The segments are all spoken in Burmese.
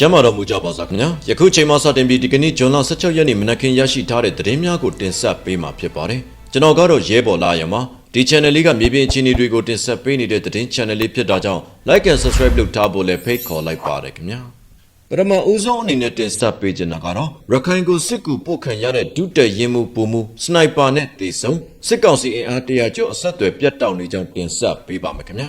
ကျမ်းမာတော်မူကြပါစားခင်ဗျာယခုချိန်မှစတင်ပြီးဒီကနေ့ဇွန်လ16ရက်နေ့မနက်ခင်းရရှိထားတဲ့သတင်းများကိုတင်ဆက်ပေးမှာဖြစ်ပါတယ်ကျွန်တော်ကတော့ရဲဘော်လာရမှာဒီ channel လေးကမြေပြင်အခြေအနေတွေကိုတင်ဆက်ပေးနေတဲ့သတင်း channel လေးဖြစ်တာကြောင့် like and subscribe လုပ်ထားဖို့လည်းဖိတ်ခေါ်လိုက်ပါတယ်ခင်ဗျာပထမဦးဆုံးအနေနဲ့တင်ဆက်ပေးချင်တာကတော့ရခိုင်ကိုစစ်ကူပို့ခံရတဲ့ဒုတက်ရင်မှုပုံမှုစနိုက်ပါနဲ့တေဆုံးစစ်ကောင်စီအင်အားတရာကျော်အဆက်အသွယ်ပြတ်တောက်နေကြောင်းတင်ဆက်ပေးပါမယ်ခင်ဗျာ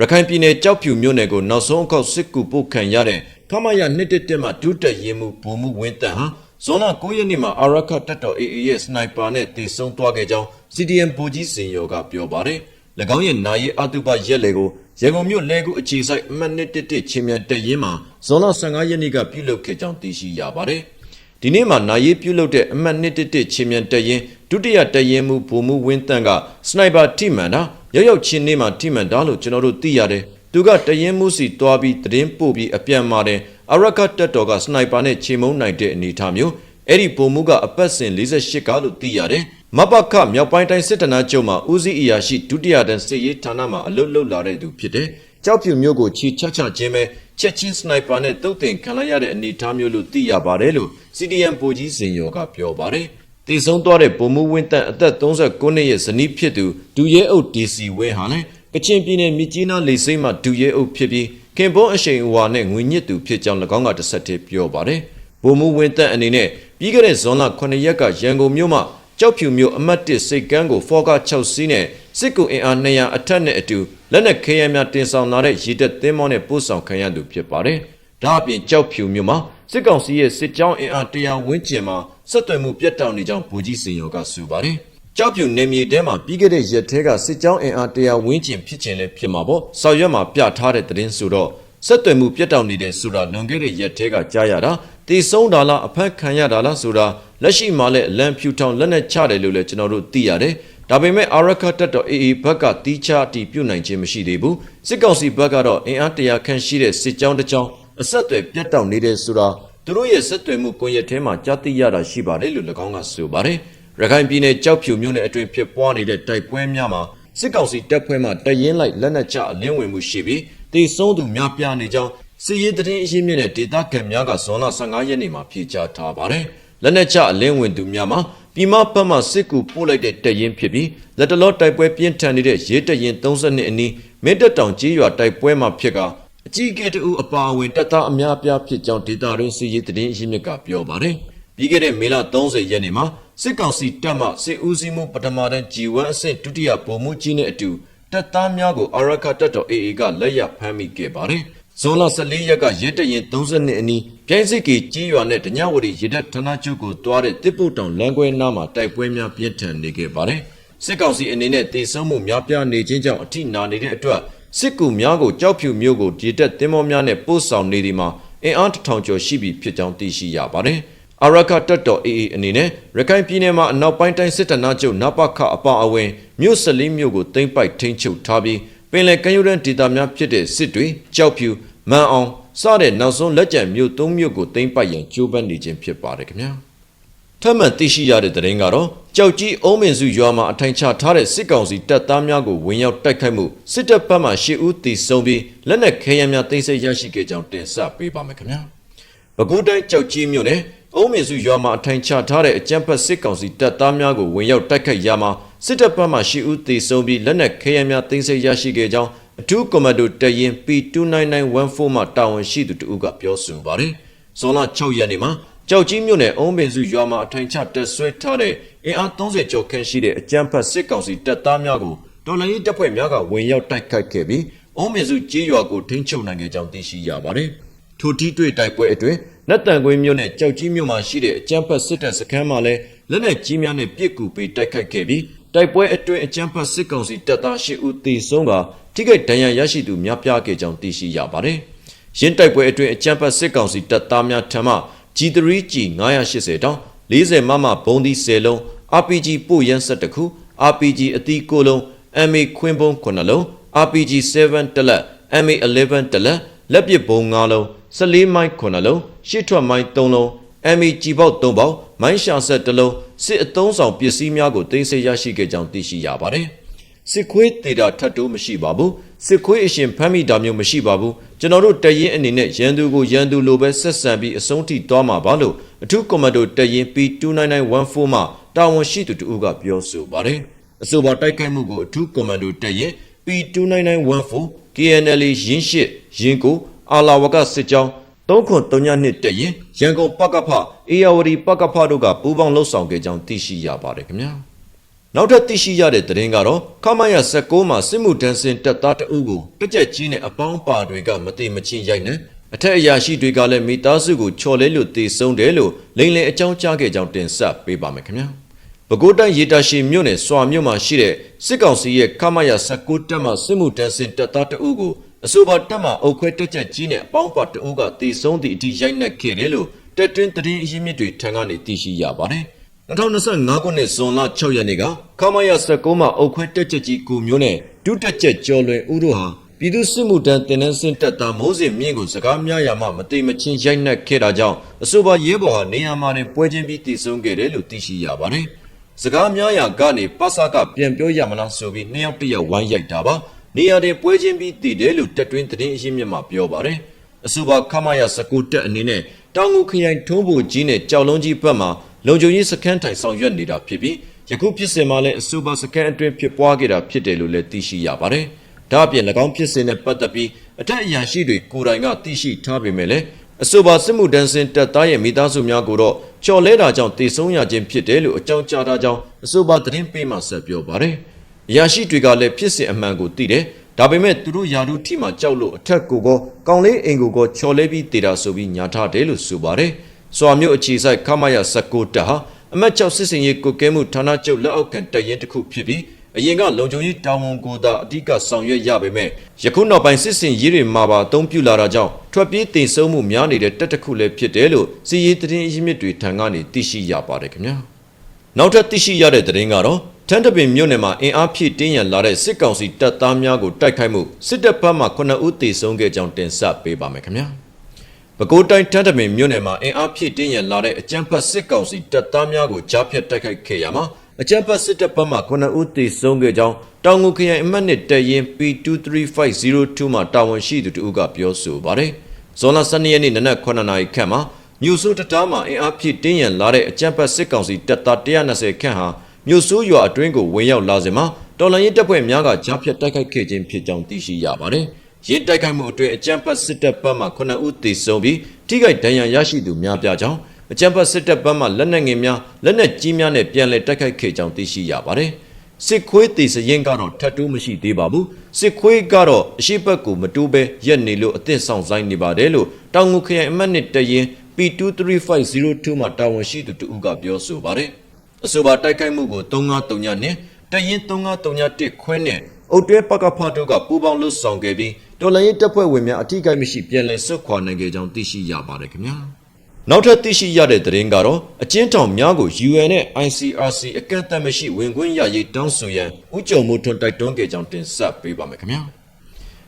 ရခိုင်ပြည်နယ်ကြောက်ဖြူမြို့နယ်ကိုနောက်ဆုံးအခေါက်စစ်ကူပို့ခံရတဲ့ခမရ111မှာဒုတက်ရင်မှုဘုံမှုဝင်းတန်ဟာဇွန်လ9ရက်နေ့မှာအာရခတပ်တော် AA ရဲ့စနိုက်ပါနဲ့တေဆုံးသွားခဲ့ကြောင်း CDM ဗိုလ်ကြီးစင်ရောကပြောပါတယ်။၎င်းရဲ့နာရီအတုပရက်လေကိုရေကုန်မြို့လဲကူအခြေဆိုင်အမှတ်111ချင်းမြန်တက်ရင်မှာဇွန်လ15ရက်နေ့ကပြုလုပ်ခဲ့ကြောင်းသိရှိရပါတယ်။ ဒီနေ့မှာနာရီပြုလုပ်တဲ့အမှတ်111ချင်းမြန်တက်ရင်ဒုတိယတက်ရင်မှုဗိုလ်မှုဝင်းတန့်ကစနိုက်ပါထိမှန်တာရောက်ရောက်ချင်းနေမှာထိမှန်တာလို့ကျွန်တော်တို့သိရတယ်။သူကတရင်မှုစီတွားပြီးတရင်ပို့ပြီးအပြန်มาတယ်အရကတက်တော်ကစနိုက်ပါနဲ့ချေမုံနိုင်တဲ့အနေအထားမျိုးအဲ့ဒီဗိုလ်မှုကအပတ်စဉ်48ကလို့သိရတယ်။မပခမြောက်ပိုင်းတိုင်းစစ်တနာချုပ်မှာဦးစီးအရာရှိဒုတိယတန်းစစ်ရေးဌာနမှာအလုပ်လုပ်လာတဲ့သူဖြစ်တယ်။ကြောက်ဖြူမျိုးကိုချီချချချင်းပဲ ချက်ချင်းစနိုက်ပါနဲ့တုတ်တင်ခံလိုက်ရတဲ့အနေအထားမျိုးလို့သိရပါတယ်လို့ CDM ဗိုလ်ကြီးစင်ရောကပြောပါတယ်။တည်ဆုံးသွားတဲ့ဗိုလ်မှူးဝင်းတန့်အသက်39နှစ်ရဲ့ဇနီးဖြစ်သူဒူရဲအုပ် DC ဝင်းဟာလည်းကချင်ပြည်နယ်မြစ်ကြီးနားလေစိမ့်မှာဒူရဲအုပ်ဖြစ်ပြီးခင်ပွန်းအရှိန်အဝါနဲ့ငွေညစ်သူဖြစ်ကြောင်း၎င်းကတစ်ဆက်တည်းပြောပါတယ်။ဗိုလ်မှူးဝင်းတန့်အနေနဲ့ပြီးခဲ့တဲ့ဇွန်လ9ရက်ကရန်ကုန်မြို့မှာကြောက်ဖြူမျိုးအမတ်1စိတ်ကန်းကိုဖော်ကာ6စီးနဲ့ စစ်ကူအင်အား200အထက်နဲ့အတူလက်နက်ခဲယမ်းများတင်ဆောင်လာတဲ့ရေတပ်သင်းမောနဲ့ပို့ဆောင်ခံရသူဖြစ်ပါတယ်။ဒါအပြင်ကြောက်ဖြူမျိုးမှာစစ်ကောင်စီရဲ့စစ်ကြောင်းအင်အား100ဝန်းကျင်မှာဆက်သွယ်မှုပြတ်တောက်နေကြောင်းဗိုလ်ကြီးစင်ရောကဆိုပါတယ်။ကြောက်ဖြူနေမြေတဲမှာပြီးခဲ့တဲ့ရက်ထဲကစစ်ကြောင်းအင်အား100ဝန်းကျင်ဖြစ်ခြင်းလည်းဖြစ်မှာပေါ့။ဆောက်ရွက်မှာပြထားတဲ့သတင်းဆိုတော့ဆက်သွယ်မှုပြတ်တောက်နေတဲ့ဆိုတာလွန်ခဲ့တဲ့ရက်ထဲကကြားရတာတည်ဆုံးတာလားအဖက်ခံရတာလားဆိုတာလက်ရှိမှာလည်းအလံဖြူထောင်လက်နဲ့ချတယ်လို့လည်းကျွန်တော်တို့သိရတယ်။ ဒါပေမဲ့အာရခတက်တော် AA ဘက်ကတီးခြားတီးပြုတ်နိုင်ခြင်းမရှိသေးဘူး။စစ်ကောင်စီဘက်ကတော့အင်အားတရာခန့်ရှိတဲ့စစ်ကြောင်းတစ်ကြောင်းအဆက်အသွယ်ပြတ်တောက်နေတဲ့ဆိုတာသူတို့ရဲ့ဆက်သွယ်မှုကွန်ရက်ထဲမှာကြားသိရတာရှိပါတယ်လို့၎င်းကဆိုပါတယ်။ရခိုင်ပြည်နယ်ကြောက်ဖြူမြို့နယ်အတွင်းဖြစ်ပွားနေတဲ့တိုက်ပွဲများမှာစစ်ကောင်စီတပ်ဖွဲ့မှတရင်လိုက်လက်နက်ချအလင်းဝင်မှုရှိပြီးတေဆုံးသူများပြားနေကြောင်းစစ်ရေးတရင်အရင်းမြစ်နဲ့ဒေသခံများကဇွန်လ15ရက်နေ့မှာဖြေကြားထားပါတယ်။လက်နက်ချအလင်းဝင်သူများမှာ ပြည်မဘက်မှစစ်ကူပို့လိုက်တဲ့တရင်ဖြစ်ပြီးလက်တလောတိုက်ပွဲပြင်းထန်နေတဲ့ရေးတရင်32အနီးမင်းတပ်တောင်ကြီးရွာတိုက်ပွဲမှာဖြစ်ကအကြီးအကဲတူအပါအဝင်တပ်သားအများအပြားဖြစ်ကြောင်းဒေတာရင်းစစ်ရေးတရင်အရင်းမြစ်ကပြောပါတယ်။ပြီးခဲ့တဲ့မေလ30ရက်နေ့မှာစစ်ကောင်စီတပ်မှစစ်ဦးစီးမှုပထမတန်း G1 အဆင့်ဒုတိယဗိုလ်မှူးကြီးနဲ့အတူတပ်သားများကိုအာရခတပ်တော် AA ကလက်ရဖမ်းမိခဲ့ပါတယ်။ဇွန်လ14ရက်ကရဲတရင်32အနီး ပြိုင်းစစ်ကြီးကြီးရွာနဲ့တညဝရီရတပ်ဌာနချုပ်ကိုတွားတဲ့တစ်ပုတ်တောင်လမ်းခွဲနားမှာတိုက်ပွဲများပြင်းထန်နေခဲ့ပါတယ်။စစ်ကောင်စီအနေနဲ့တေဆုံးမှုများပြားနေခြင်းကြောင့်အထိနာနေတဲ့အတွက်စစ်ကူများကိုကြောက်ဖြူမျိုးကိုဒီတက်တင်းမောများနဲ့ပို့ဆောင်နေဒီမှာအင်အားတစ်ထောင်ကျော်ရှိပြီဖြစ်ကြောင်းသိရှိရပါတယ်။အာရခတက်တော် AA အနေနဲ့ရခိုင်ပြည်နယ်မှာအနောက်ပိုင်းတိုင်းစစ်တပ်နာချုပ်နပခအပါအဝင်မြို့၁၄မြို့ကိုသိမ်းပိုက်ထိန်းချုပ်ထားပြီးပင်လယ်ကမ်းရိုးတန်းဒေသများဖြစ်တဲ့စစ်တွေကြောက်ဖြူမန်အောင် စတဲ့နောက်ဆုံးလက်ကျန်မြို့၃မြို့ကိုသိမ်းပိုက်ရန်ကြိုးပမ်းနေခြင်းဖြစ်ပါတယ်ခင်ဗျာထပ်မံသိရှိရတဲ့သတင်းကတော့ကြောက်ကြီးအုံးမင်စုရွာမှာအထိုင်ချထားတဲ့စစ်ကောင်စီတပ်သားများကိုဝင်ရောက်တိုက်ခိုက်မှုစစ်တပ်ဘက်မှရှေ့ဦးတီဆုံးပြီးလက်နက်ခဲယမ်းများသိမ်းဆည်းရရှိခဲ့ကြောင်းတင်ဆက်ပေးပါမယ်ခင်ဗျာပဲခူးတိုင်းကြောက်ကြီးမြို့နယ်အုံးမင်စုရွာမှာအထိုင်ချထားတဲ့အကြမ်းဖက်စစ်ကောင်စီတပ်သားများကိုဝင်ရောက်တိုက်ခိုက်ရမှာစစ်တပ်ဘက်မှရှေ့ဦးတီဆုံးပြီးလက်နက်ခဲယမ်းများသိမ်းဆည်းရရှိခဲ့ကြောင်း အထူးကွန်မန်ဒိုတရင် P29914 မှတာဝန်ရှိသူတဦးကပြောဆိုပါတယ်။ဇွန်လ6ရက်နေ့မှာကြောက်ကြီးမြို့နယ်အုံးပင်စုရွာမှာအထိုင်ချတက်ဆွဲထားတဲ့အင်အား30ကျော်ခန့်ရှိတဲ့အကြမ်းဖက်စစ်ကောင်စီတပ်သားများကိုတော်လှန်ရေးတပ်ဖွဲ့များကဝင်ရောက်တိုက်ခိုက်ခဲ့ပြီးအုံးပင်စုကြေးရွာကိုထိန်းချုပ်နိုင်ခဲ့ကြောင်းသိရှိရပါတယ်။ထိုတီးတွေ့တိုက်ပွဲအတွင်းနတ်တန်ကွင်းမြို့နယ်ကြောက်ကြီးမြို့မှာရှိတဲ့အကြမ်းဖက်စစ်တပ်စခန်းမှာလည်းလက်နက်ကြီးများနဲ့ပစ်ကူပေးတိုက်ခိုက်ခဲ့ပြီး တိုက်ပွဲအတွင်းအကြမ်းဖက်စစ်ကောင်စီတပ်သား၈ဦးသေဆုံးကထိခိုက်ဒဏ်ရာရရှိသူများပြားခဲ့ကြောင်းသိရှိရပါတယ်။ရင်းတိုက်ပွဲအတွင်းအကြမ်းဖက်စစ်ကောင်စီတပ်သားများထံမှ G3G 980တောင်း40မမဘုံဒီ10လုံး RPG ပို့ရန်7ခု RPG အသီး9လုံး MA ခွင်းပုံ9လုံး RPG 7တလက် MA 11တလက်လက်ပစ်ဘုံ9လုံး14မိုင်9လုံးရှစ်ထွက်မိုင်3လုံး MA ကြည်ပေါက်3ပေါက် မိုင်းရှာဆက်1လုံးစစ်အုံဆောင်ပစ္စည်းများကိုတင်ဆက်ရရှိခဲ့ကြောင်းသိရှိရပါတယ်စစ်ခွေးတေတာထတ်တိုးမရှိပါဘူးစစ်ခွေးအရှင်ဖမ်းမိတာမျိုးမရှိပါဘူးကျွန်တော်တို့တရင်အနေနဲ့ရန်သူကိုရန်သူလိုပဲဆက်ဆံပြီးအဆုံးထိသွားမှာပါလို့အထူးကွန်မန်ဒိုတရင် P29914 မှတာဝန်ရှိသူတူကပြောဆိုပါတယ်အဆိုပါတိုက်ခိုက်မှုကိုအထူးကွန်မန်ဒိုတရင် P29914 KNL ရင်းရှိရင်းကိုအာလာဝကစစ်ကြောင်း 3932တက်ရင်ရန်ကုန်ပကဖအေယာဝတီပကဖတို့ကပူးပေါင်းလှုပ်ဆောင်ခဲ့ကြောင်းသိရှိရပါတယ်ခင်ဗျာနောက်ထပ်သိရှိရတဲ့သတင်းကတော့ခမရ16မှာစစ်မှုတန်းစင်တပ်သားတအုပ်ကိုတကြက်ကြီးနဲ့အပေါင်းပါတွေကမတိမချင်းရိုက်နေအထက်အရာရှိတွေကလည်းမိသားစုကိုချော်လဲလို့တေဆုံးတယ်လို့လိန်လင်အကြောင်းကြားခဲ့ကြောင်းတင်ဆက်ပေးပါမယ်ခင်ဗျာပဲခူးတိုင်းရေတာရှိမြို့နယ်စွာမြို့မှာရှိတဲ့စစ်ကောင်စီရဲ့ခမရ16တပ်မှစစ်မှုတန်းစင်တပ်သားတအုပ်ကို အဆိုပါတပ်မှအုပ်ခွဲတက်ချက်ကြီးနဲ့အပေါင်းပါတအုပ်ကတေဆုံးသည့်အထိရိုက်နှက်ခဲ့တယ်လို့တက်တွင်းသတင်းအရင်းမြစ်တွေထံကနေသိရှိရပါတယ်2025ခုနှစ်ဇွန်လ6ရက်နေ့ကခမရ16မှာအုပ်ခွဲတက်ချက်ကြီးကိုမျိုးနဲ့ဒုတက်ချက်ကျော်လွင်ဦးတို့ဟာပြည်သူစစ်မှုတန်းတင်နန်းစင်တပ်သားမိုးစင်မြင့်ကိုစကားများရမှမတိမချင်းရိုက်နှက်ခဲ့တာကြောင့်အဆိုပါရဲဘော်ဟာနေရာမှာတင်ပွဲချင်းပြီးတည်ဆုံခဲ့တယ်လို့သိရှိရပါတယ်။စကားများရာကနေပတ်စကပြန်ပြောရမလားဆိုပြီးနှစ်ယောက်တစ်ယောက်ဝိုင်းရိုက်တာပါ။ နေရာတင်ပွဲချင်းပြီးတည်တယ်လို့တက်တွင်းသတင်းအရင်းမြစ်မှပြောပါတယ်။အဆိုပါခမရစကူတက်အနေနဲ့တောင်ငူခရိုင်ထုံးဖို့ကြီးနဲ့ကြောက်လုံးကြီးဘက်မှာလုံခြုံရေးစခန်းထိုင်ဆောင်ရွက်နေတာဖြစ်ပြီးယခုဖြစ်စဉ်မှာလည်းအဆိုပါစခန်းအတွင်းဖြစ်ပွားခဲ့တာဖြစ်တယ်လို့လည်းသိရှိရပါတယ်။ဒါအပြင်၎င်းဖြစ်စဉ်နဲ့ပတ်သက်ပြီးအထက်အရာရှိတွေကိုယ်တိုင်ကသိရှိထားပေမဲ့လည်းအဆိုပါစစ်မှုတန်းစင်တပ်သားရဲ့မိသားစုများကိုတော့ချော်လဲတာကြောင့်တည်ဆုံးရခြင်းဖြစ်တယ်လို့အကြောင်းကြားထားကြောင်းအဆိုပါသတင်းပေးမှဆက်ပြောပါတယ်။ အရာရှိတွေကလည်းဖြစ်စဉ်အမှန်ကိုသိတယ်။ဒါပေမဲ့သူတို့ယာတို့ထိမှကြောက်လို့အထက်ကိုကောကောင်းလေးအိမ်ကိုကောချော်လဲပြီးတည်တာဆိုပြီးညာထားတယ်လို့ဆိုပါတယ်။စွာမျိုးအခြေဆိုင်ခမရ16တပ်ဟာအမတ်6စစ်စင်ရေးကုကဲမှုဌာနချုပ်လက်အောက်ခံတရင်တစ်ခုဖြစ်ပြီးအရင်ကလုံခြုံရေးတာဝန်ကိုသာအဓိကဆောင်ရွက်ရပေမဲ့ယခုနောက်ပိုင်းစစ်စင်ရေးတွေမှာပါအသုံးပြုလာတာကြောင့်ထွက်ပြေးတင်ဆုံးမှုများနေတဲ့တက်တစ်ခုလည်းဖြစ်တယ်လို့စီရေးသတင်းအရင်းမြစ်တွေထံကနေသိရှိရပါတယ်ခင်ဗျာနောက်ထပ်သိရှိရတဲ့သတင်းကတော့ ထန်းတပင်မြို့နယ်မှာအင်အားဖြည့်တင်းရန်လာတဲ့စစ်ကောင်စီတပ်သားများကိုတိုက်ခိုက်မှုစစ်တပ်ဘက်မှ9ဦးသေဆုံးခဲ့ကြောင်းတင်ဆက်ပေးပါမယ်ခင်ဗျာပဲခူးတိုင်းထန်းတပင်မြို့နယ်မှာအင်အားဖြည့်တင်းရန်လာတဲ့အကြမ်းဖက်စစ်ကောင်စီတပ်သားများကိုကြားဖြတ်တိုက်ခိုက်ခဲ့ရမှာအကြမ်းဖက်စစ်တပ်ဘက်မှ9ဦးသေဆုံးခဲ့ကြောင်းတောင်ငူခရိုင်အမှတ်နှစ်တရင် P23502 မှာတာဝန်ရှိသူတို့ကပြောဆိုပါတယ်။ဇွန်လ12ရက်နေ့နနက်9နာရီခန့်မှာမြို့စိုးတတားမှာအင်အားဖြည့်တင်းရန်လာတဲ့အကြမ်းဖက်စစ်ကောင်စီတပ်သား120ခန့်ဟာ မြို့စိုးရွာအတွင်းကိုဝင်ရောက်လာစဉ်မှာတော်လန်ရေးတပ်ဖွဲ့များကကြားဖြတ်တိုက်ခိုက်ခဲ့ခြင်းဖြစ်ကြောင်းသိရှိရပါတယ်။ရင်းတိုက်ခိုက်မှုအတွင်းအကြမ်းဖက်စစ်တပ်ဘက်မှ9ဦးသေဆုံးပြီးထိခိုက်ဒဏ်ရာရရှိသူများပြားကြောင်းအကြံဖတ်စစ်တပ်ဘက်မှလက်နက်ငယ်များလက်နက်ကြီးများနဲ့ပြန်လည်တိုက်ခိုက်ခဲ့ကြောင်းသိရှိရပါတယ်။စစ်ခွေးတေစရင်ကတော့ထတ်တိုးမရှိသေးပါဘူး။စစ်ခွေးကတော့အရှိဘက်ကိုမတိုးပဲရက်နေလို့အသင့်ဆောင်ဆိုင်နေပါတယ်လို့တောင်ငူခရိုင်အမှတ်နှစ်တရင် P23502 မှာတာဝန်ရှိသူတူကပြောဆိုပါတယ်။ အဆိုပါတိုက်ခိုက်မှုကို3939နဲ့တရင်3931ခွဲနဲ့အုတ်တွဲပကဖာတို့ကပူးပေါင်းလှုပ်ဆောင်ခဲ့ပြီးတော်လိုင်းတပ်ဖွဲ့ဝင်များအထူးကိမရှိပြန်လည်ဆွတ်ခွာနိုင်ခဲ့ကြောင်းသိရှိရပါတယ်ခင်ဗျာ။နောက်ထပ်သိရှိရတဲ့သတင်းကတော့အကျဉ်းထောင်များကို UN နဲ့ ICRC အကန့်အသတ်မရှိဝင်ခွင့်ရရေးတောင်းဆိုရန်ဥကြုံမှုထွန်းတိုက်တွန်းခဲ့ကြောင်းတင်ဆက်ပေးပါမယ်ခင်ဗျာ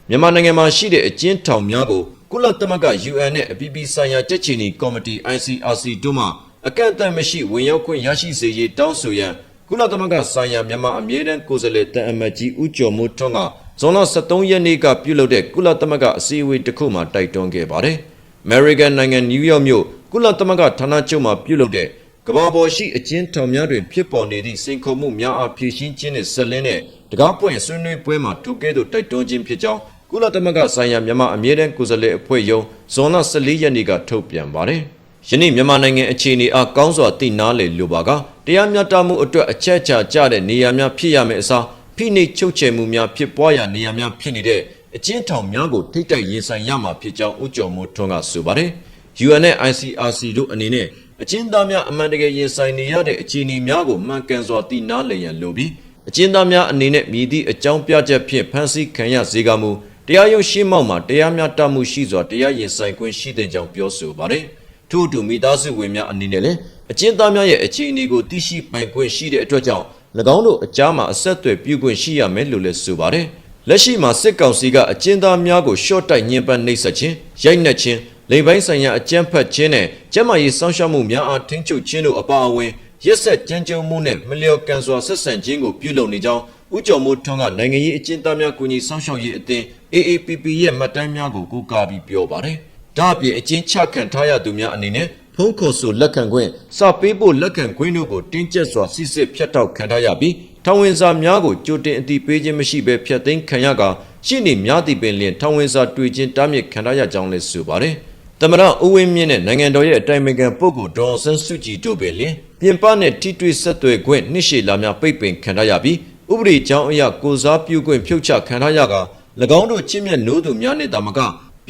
မြန်မာနိုင်ငံမှာရှိတဲ့အကျဉ်းထောင်များကိုကုလသမဂ္ဂ UN နဲ့အပြည်ပြည်ဆိုင်ရာတက်ချီနီကော်မတီ ICRC တို့မှ အကန့်အသတ်မရှိဝင်ရောက်ခွင့်ရရှိစေရေးတောင်းဆိုရန်ကုလသမဂ္ဂဆိုင်ရာမြန်မာအမြဲတမ်းကိုယ်စားလှယ်တန်အမတ်ကြီးဦးကျော်မိုးထွန်းကဇွန်လ23ရက်နေ့ကပြုလုပ်တဲ့ကုလသမဂ္ဂအစည်းအဝေးတစ်ခုမှာတိုက်တွန်းခဲ့ပါတယ်။ American နိုင်ငံနယူးယောက်မြို့ကုလသမဂ္ဂဌာနချုပ်မှာပြုလုပ်တဲ့ကမ္ဘာပေါ်ရှိအကျဉ်းထောင်များတွင်ဖြစ်ပေါ်နေသည့်စိန်ခေါ်မှုများအားဖြည့်ရှင်းခြင်းနှင့်ဆက်လင်းတဲ့တကားပွင့်ဆွေးနွေးပွဲမှာထုတ်ကဲ့သို့တိုက်တွန်းခြင်းဖြစ်ကြောင်းကုလသမဂ္ဂဆိုင်ရာမြန်မာအမြဲတမ်းကိုယ်စားလှယ်အဖွဲ့ယုံဇွန်လ14ရက်နေ့ကထုတ်ပြန်ပါတယ်။ ယနေ့မြန်မာနိုင်ငံအခြေအနေအားကောင်းစွာသိနာလေလိုပါကတရားမျှတမှုအတွက်အချက်အချာကျတဲ့နေရာများဖြစ်ရမယ့်အစားဖိနှိပ်ချုပ်ချယ်မှုများဖြစ်ပွားရာနေရာများဖြစ်နေတဲ့အကျဉ်းထောင်များကိုထိတိုက်ရင်ဆိုင်ရမှာဖြစ်ကြောင်းဦးကျော်မိုးထွန်းကဆိုပါတယ်။ UN နဲ့ ICRC တို့အနေနဲ့အကျဉ်းသားများအမှန်တကယ်ရင်ဆိုင်နေရတဲ့အခြေအနေများကိုမှန်ကန်စွာသိနာလည်ရန်လိုပြီးအကျဉ်းသားများအနေနဲ့မြည်သည့်အကြောင်းပြချက်ဖြင့်ဖမ်းဆီးခံရစေကမူတရားရုံးရှင်းမောက်မှာတရားမျှတမှုရှိစွာတရားရင်ဆိုင်ခွင့်ရှိတဲ့ကြောင်းပြောဆိုပါတယ်။ ထို့အတူမိသားစုဝင်များအနေနဲ့လည်းအကျဉ်းသားများရဲ့အခြေအနေကိုသိရှိပိုင်ခွင့်ရှိတဲ့အတွက်ကြောင့်၎င်းတို့အကြားမှာအဆက်အသွယ်ပြုခွင့်ရှိရမယ်လို့လည်းဆိုပါတယ်။လက်ရှိမှာစစ်ကောင်စီကအကျဉ်းသားများကိုရှော့တိုက်ညှဉ်းပန်းနှိပ်စက်ခြင်းရိုက်နှက်ခြင်းလိမ်ပိုင်းဆိုင်ရာအကြမ်းဖက်ခြင်းနဲ့ကျန်းမာရေးစောင့်ရှောက်မှုများအားထိန်းချုပ်ခြင်းတို့အပါအဝင်ရက်ဆက်ကြမ်းကြုတ်မှုနဲ့မလျော်ကန်စွာဆက်ဆံခြင်းကိုပြုလုပ်နေကြောင်းဦးကျော်မိုးထွန်းကနိုင်ငံရေးအကျဉ်းသားများကူညီဆောင်ရှောက်ရေးအသင်း AAPP ရဲ့မှတ်တမ်းများကိုကိုးကားပြီးပြောပါတယ်။ ဒါ့အပြင်အကျဉ်းချခံထားရသူများအနေနဲ့ဖုံးခေါ်ဆိုလက်ခံခွင့်စာပေးဖို့လက်ခံခွင့်တို့ကိုတင်းကျပ်စွာစစ်စစ်ဖြတ်တောက်ခံထားရပြီးထောင်ဝင်စာများကိုကြိုတင်အတိပေးခြင်းမရှိဘဲဖျက်သိမ်းခံရကရှင်းနေများသည့်ပင်လျင်ထောင်ဝင်စာတွေ့ချင်းတားမြစ်ခံထားရကြောင်းလည်းဆိုပါတယ်။သမရဦးဝင်းမြင့်နဲ့နိုင်ငံတော်ရဲ့အတိုင်ပင်ခံပုဂ္ဂိုလ်ဒေါ်ဆန်းစုကြည်တို့ပင်လျင်ပြင်ပနဲ့ထိတွေ့ဆက်သွယ်ခွင့်နှစ်ရှည်လာများပိတ်ပင်ခံထားရပြီးဥပဒေကြောင်းအရကိုစားပြုခွင့်ဖြုတ်ချခံထားရက၎င်းတို့ချင်းမြတ်နိုးသူများနဲ့တာမက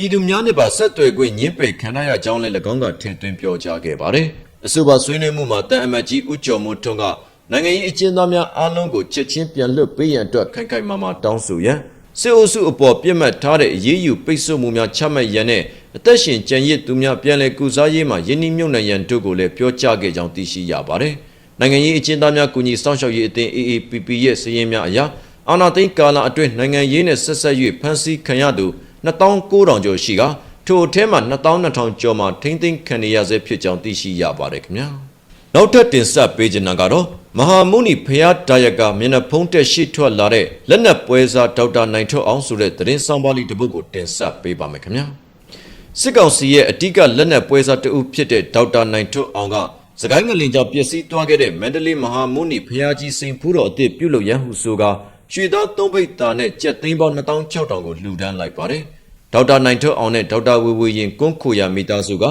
ပြည်သူများနဲ့ပါဆက်သွယ်ခွင့်ညှင်းပယ်ခံထားရကြောင်းလည်း၎င်းကထင်သွင်းပြောကြားခဲ့ပါတယ်။အဆိုပါဆွေးနွေးမှုမှာတန်အမတ်ကြီးဦးကျော်မိုးထွန်းကနိုင်ငံရေးအကျဉ်းသားများအားလုံးကိုချက်ချင်းပြန်လွှတ်ပေးရန်အတွက်ခိုင်ခိုင်မာမာတောင်းဆိုရန်စစ်အုပ်စုအပေါ်ပြစ်မှတ်ထားတဲ့အရေးယူပိတ်ဆို့မှုများချမှတ်ရန်နဲ့အသက်ရှင်ကြံရစ်သူများပြန်လည်ကုစားရေးမှာယင်းနှိမ့်ညွတ်နိုင်ရန်တို့ကိုလည်းပြောကြားခဲ့ကြောင်းသိရှိရပါတယ်။နိုင်ငံရေးအကျဉ်းသားများကူညီစောင့်ရှောက်ရေးအသင်း AAPP ရဲ့စည်ရင်းများအရာအာဏာသိမ်းကာလအတွင်းနိုင်ငံရေးနဲ့ဆက်ဆက်၍ဖမ်းဆီးခံရသူ 2900ကျော်ရှိကထိုအထဲမှာ2200ကျော်မှထိမ့်သိမ်းခံရဆဲဖြစ်ကြောင်းသိရှိရပါတယ်ခင်ဗျာ။နောက်ထပ်တင်ဆက်ပေးချင်တာကတော့မဟာမုနီဖျားဒါယကမျက်နှာဖုံးတက်ရှိထွက်လာတဲ့လက်နက်ပွဲစားဒေါက်တာနိုင်ထွတ်အောင်ဆိုတဲ့သတင်းဆောင်ပါလိတစ်ပုဒ်ကိုတင်ဆက်ပေးပါမယ်ခင်ဗျာ။စစ်ကောင်စီရဲ့အ धिक လက်နက်ပွဲစားတဦးဖြစ်တဲ့ဒေါက်တာနိုင်ထွတ်အောင်ကစကိုင်းငလင်ကြောင့်ပျက်စီးသွားခဲ့တဲ့မန္တလေးမဟာမုနီဖျားကြီးစိန်ဖူးတော်အသစ်ပြုတ်လို့ရန်ဟုဆိုက ရွှေသားသုံးပိတ်တာနဲ့ကြက်သိန်းပေါင်း2600ကိုလှူဒန်းလိုက်ပါတယ်။ဒေါက်တာနိုင်ထွတ်အောင်နဲ့ဒေါက်တာဝေဝေရင်ကွန်းခိုရမိသားစုက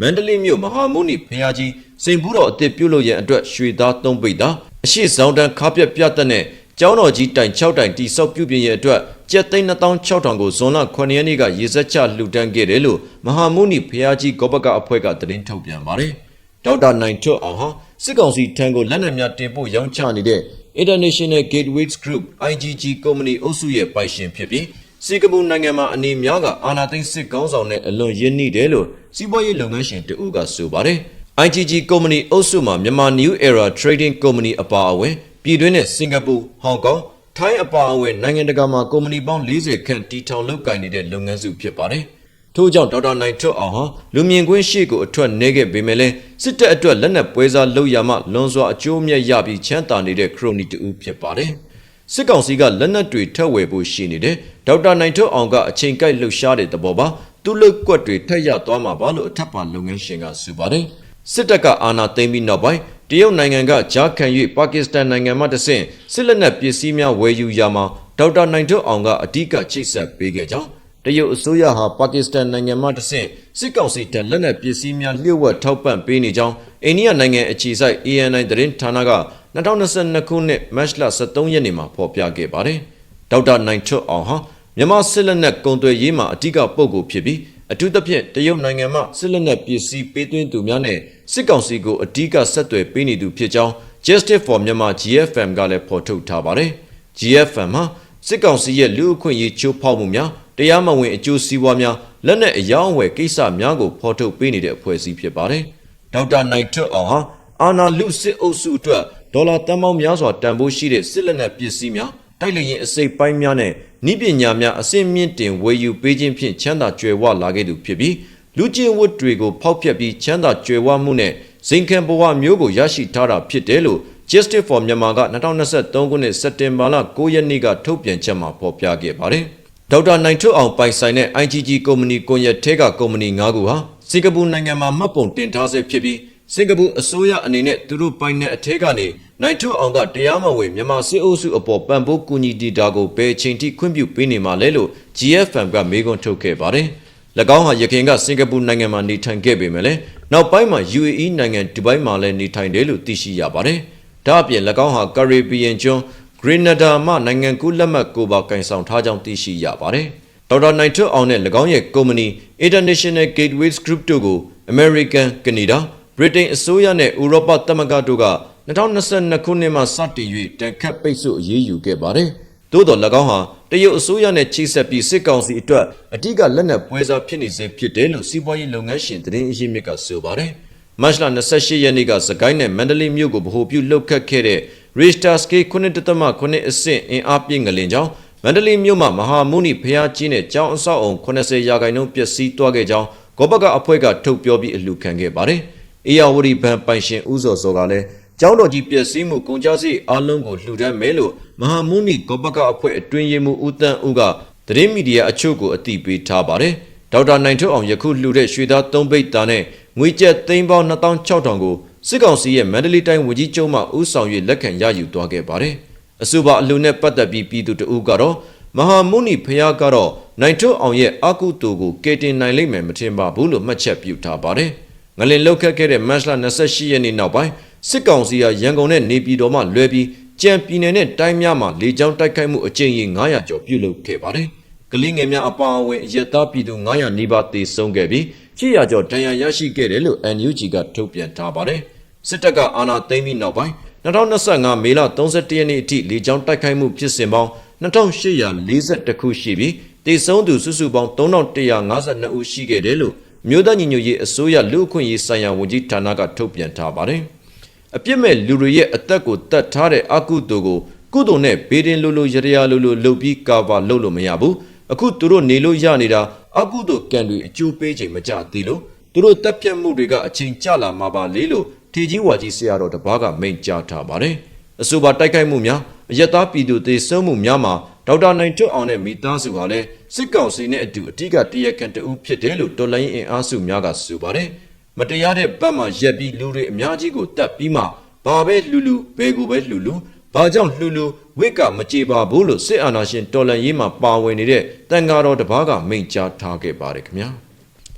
မန္တလေးမြို့မဟာမုနီဖျားကြီးစိန်ဖူးတော်အသစ်ပြုတ်လို့ရန်အတွက်ရွှေသားသုံးပိတ်တာအရှိဆောင်တန်းခါပြက်ပြတ်တဲ့နဲ့ကျောင်းတော်ကြီးတိုင်6တိုင်တိဆောက်ပြုပြင်ရအတွက်ကျပ်သိန်း2600ကိုဇွန်လ9ရက်နေ့ကရေစက်ချလှူဒန်းခဲ့တယ်လို့မဟာမုနီဖျားကြီးကောပကအဖွဲ့ကသတင်းထုတ်ပြန်ပါတယ်။ဒေါက်တာနိုင်ထွတ်အောင်ဟာစစ်ကောင်စီထံကိုလက်နက်များတင်ပို့ရောင်းချနေတဲ့ International Gateways Group IGG ကုမ္ပဏီအုပ်စုရဲ့ပိုင်ရှင်ဖြစ်ပြီးစင်ကာပူနိုင်ငံမှာအနေများကအာဏာသိမ်းစစ်ကောင်းဆောင်နဲ့အလွန်ရင်းနှီးတယ်လို့စီးပွားရေးလုပ်ငန်းရှင်တဦးကဆိုပါတယ်။ IGG ကုမ္ပဏီအုပ်စုမှာမြန်မာ New Era Trading Company အပါအဝင်ပြည်တွင်းနဲ့စင်ကာပူ၊ဟောင်ကောင်၊ထိုင်းအပါအဝင်နိုင်ငံတကာမှာကုမ္ပဏီပေါင်း40ခန့်တည်ထောင်လုပ်ကိုင်နေတဲ့လုပ်ငန်းစုဖြစ်ပါတယ်။ ထို့ကြောင့်ဒေါက်တာနိုင်ထွတ်အောင်ဟာလူမြင်ကွင်းရှိကိုအထွက်နေခဲ့ပေမဲ့လည်းစစ်တပ်အတွက်လက်နက်ပွဲစားလုပ်ရမှလွန်စွာအကျိုးအမြတ်ရပြီးချမ်းသာနေတဲ့ခရိုနီတူဖြစ်ပါတယ်။စစ်ကောင်စီကလက်နက်တွေထက်ဝယ်ဖို့ရှိနေတယ်။ဒေါက်တာနိုင်ထွတ်အောင်ကအချိန်ကိုက်လှုပ်ရှားတဲ့သဘောပါ။သူ့လုတ်ကွက်တွေထက်ရသွားမှာပါလို့အထက်ပါလုပ်ငန်းရှင်ကဆိုပါတယ်။စစ်တပ်ကအာဏာသိမ်းပြီးနောက်ပိုင်းတရုတ်နိုင်ငံကဂျားခံ၍ပါကစ္စတန်နိုင်ငံမှတဆင့်စစ်လက်နက်ပစ္စည်းများဝယ်ယူရာမှာဒေါက်တာနိုင်ထွတ်အောင်ကအဓိကချိတ်ဆက်ပေးခဲ့ကြောင်း တရုတ်အစိုးရဟာပါကစ္စတန်နိုင်ငံမှတဆင့်စစ်ကောင်စီတပ်လက်နက်ပစ္စည်းများလျှို့ဝှက်ထောက်ပံ့ပေးနေကြောင်းအိန္ဒိယနိုင်ငံအခြေစိုက် ANI သတင်းဌာနက2022ခုနှစ်မတ်လ23ရက်နေ့မှာဖော်ပြခဲ့ပါတယ်။ဒေါက်တာနိုင်ထွတ်အောင်ဟာမြန်မာစစ်လက်နက်ကုန်သွယ်ရေးမှာအဓိကပုဂ္ဂိုလ်ဖြစ်ပြီးအထူးသဖြင့်တရုတ်နိုင်ငံမှစစ်လက်နက်ပစ္စည်းပေးသွင်းသူများနဲ့စစ်ကောင်စီကိုအဓိကဆက်သွယ်ပေးနေသူဖြစ်ကြောင်း Justice for Myanmar GFM ကလည်းဖော်ထုတ်ထားပါတယ်။ GFM မှာစစ်ကောင်စီရဲ့လူအခွင့်အရေးချိုးဖောက်မှုများ တရားမဝင်အကျိုးစီးပွားများလက်နက်အယောင်းအဝယ်ကိစ္စများကိုဖော်ထုတ်ပေးနေတဲ့အဖွဲ့အစည်းဖြစ်ပါတယ်။ဒေါက်တာနိုင်ထွတ်အောင်ဟာအာနာလူစစ်အုပ်စုအတွက်ဒေါ်လာတန်ပေါင်းများစွာတန်ဖိုးရှိတဲ့စစ်လက်နက်ပစ္စည်းများတိုက်လျင်အစိပ်ပိုင်းများနဲ့ဤပညာများအစင်မြင့်တင်ဝယ်ယူပေးခြင်းဖြင့်ချမ်းသာကြွယ်ဝလာခဲ့သူဖြစ်ပြီးလူချင်းဝတ်တွေကိုဖောက်ဖျက်ပြီးချမ်းသာကြွယ်ဝမှုနဲ့ဇင်ခံဘဝမျိုးကိုရရှိထားတာဖြစ်တယ်လို့ Justice for Myanmar က2023ခုနှစ်စက်တင်ဘာလ9ရက်နေ့ကထုတ်ပြန်ချက်မှာဖော်ပြခဲ့ပါတယ်။ ဒေါက်တာနိုင်ထွတ်အောင်ပိုင်ဆိုင်တဲ့ IGG ကုမ္ပဏီကွန်ရက်ထဲကကုမ္ပဏီ၅ခုဟာစင်ကာပူနိုင်ငံမှာမှတ်ပုံတင်ထားဆဲဖြစ်ပြီးစင်ကာပူအစိုးရအနေနဲ့သူတို့ပိုင်တဲ့အထက်ကနေနိုင်ထွတ်အောင်ကတရားမဝင်မြန်မာစစ်အုပ်စုအပေါ်ပံ့ပိုးကူညီတီတာကိုဘယ်ချိန်ထိခွင့်ပြုပေးနေမှာလဲလို့ GFM ကမေးခွန်းထုတ်ခဲ့ပါတယ်။၎င်းဟာယခင်ကစင်ကာပူနိုင်ငံမှာနေထိုင်ခဲ့ပေမဲ့လည်းနောက်ပိုင်းမှာ UAE နိုင်ငံဒူဘိုင်းမှာလည်းနေထိုင်တယ်လို့သိရှိရပါတယ်။ဒါအပြင်၎င်းဟာကာရေဘီယန်ကျွန်းဂ ရနဒါမှနိုင်ငံကူးလက်မှတ်ကိုပါကင်ဆောင်ထားကြောင်းသိရှိရပါတယ်။ဒေါက်တာနိုင်ထွတ်အောင်နဲ့၎င်းရဲ့ကုမ္ပဏီ International Gateways Group တို့ကို American, Canada, Britain အစိုးရနဲ့ဥရောပသမဂ္ဂတို့က2022ခုနှစ်မှာစတင်၍တန်ခတ်ပိတ်ဆို့အရေးယူခဲ့ပါတယ်။သို့တော်၎င်းဟာတရုတ်အစိုးရနဲ့ချိတ်ဆက်ပြီးစစ်ကောင်စီအတွက်အ धिक လက်နက်ပွဲစားဖြစ်နေစေဖြစ်တယ်လို့စီးပွားရေးလုပ်ငန်းရှင်သတင်းအရင်းမြစ်ကဆိုပါတယ်။မတ်လ28ရက်နေ့ကစကိုင်းနဲ့မန္တလေးမြို့ကိုဗဟိုပြုလှုပ်ခတ်ခဲ့တဲ့ Richter scale 9.9အဆင့်အင်အားပြင်းငလင်ကြောင့်မန္တလေးမြို့မှာမဟာမုနိဖျားကြီးနဲ့ကျောင်းအဆောက်အုံ80ရာခိုင်နှုန်းပျက်စီးသွားခဲ့ကြောင်းဂောဘကအဖွဲ့ကထုတ်ပြောပြီးအလှခံခဲ့ပါတယ်။အေယာဝတီဘဏ်ပိုင်ရှင်ဦးစောစောကလည်းကျောင်းတော်ကြီးပျက်စီးမှုကုန်ကြစည်အလုံးကိုလှူဒန်းမယ်လို့မဟာမုနီကောပကအဖွဲ့အတွင်းရေးမှူးဦးတန်းဦးကသတင်းမီဒီယာအချို့ကိုအသိပေးထားပါတယ်။ဒေါက်တာနိုင်ထွန်းအောင်ယခုလှူတဲ့ရွှေသား၃ဘိတ်သားနဲ့ငွေကျပ်သိန်းပေါင်း2600ကို စစ်ကောင်စီရဲ့မန္တလေးတိုင်းဝန်ကြီးချုပ်မှဦးဆောင်၍လက်ခံရယူသွားခဲ့ပါတယ်။အဆိုပါအလှူနဲ့ပတ်သက်ပြီးပြည်သူတအုပ်ကတော့မဟာမုနီဖျားကတော့နိုင်ထွန်းအောင်ရဲ့အကုသိုလ်ကိုကယ်တင်နိုင်လိမ့်မယ်မထင်ပါဘူးလို့မှတ်ချက်ပြုထားပါတယ်။ငလင်လောက်ခတ်ခဲ့တဲ့မတ်လ28ရက်နေ့နောက်ပိုင်းစစ်ကောင်စီကရန်ကုန်နဲ့နေပြည်တော်မှလွဲပြီးကြံပြည်နယ်နဲ့တိုင်းများမှာလေကြောင်းတိုက်ခိုက်မှုအကြိမ်ကြီး900ကျော်ပြုလုပ်ခဲ့ပါတယ်။ကလေးငယ်များအပါအဝင်အရက်သားပြည်သူ900နီးပါးသေဆုံးခဲ့ပြီး800ကျော်ဒဏ်ရာရရှိခဲ့တယ်လို့ NUG ကထုတ်ပြန်ထားပါတယ်။ စစ်တပ်ကအာဏာသိမ်းပြီးနောက်ပိုင်း2025မေလ31ရက်နေ့အထိလေကြောင်းတိုက်ခိုက်မှုဖြစ်စဉ်ပေါင်း2842ခုရှိပြီးသေဆုံးသူစုစုပေါင်း3152ဦးရှိခဲ့တယ်လို့မြို့သားညီညွတ်ရေးအစိုးရလူ့အခွင့်အရေးဆိုင်ရာဝန်ကြီးဌာနကထုတ်ပြန်ထားပါတယ်။အပြစ်မဲ့လူတွေရဲ့အသက်ကိုတတ်ထားတဲ့အကုသိုလ်ကိုကုသိုလ်နဲ့ဘေးတင်လို့လို့ရရလို့လို့လှုပ်ပြီးကာဗာလုပ်လို့မရဘူး။အခုသူတို့နေလို့ရနေတာအကုသိုလ်ကံတွေအကျိုးပေးချိန်မကြသေးလို့သူတို့တက်ပြတ်မှုတွေကအချိန်ကျလာမှာပါလေလို့ ထေကြီးဝါကြီးဆရာတော်တပားကမိန့်ကြားထားပါတယ်။အဆိုပါတိုက်ခိုက်မှုများအယက်သားပြည်သူသေဆုံးမှုများမှာဒေါက်တာနိုင်ထွတ်အောင်နဲ့မိသားစုဟာလည်းစစ်ကောင်စီနဲ့အတူအထူးကတရကန်တဦးဖြစ်တယ်လို့တော်လိုင်းအင်အားစုများကဆိုပါတယ်။မတရားတဲ့ဘက်မှရက်ပြီးလူတွေအများကြီးကိုတတ်ပြီးမှဘာပဲလူလူဘယ်ကိုပဲလူလူဘာကြောင့်လူလူဝိကမကြေပါဘူးလို့စစ်အာဏာရှင်တော်လန်ရေးမှာပါဝင်နေတဲ့တန်ဃာတော်တစ်ပါးကမိန့်ကြားထားခဲ့ပါတယ်ခင်ဗျာ။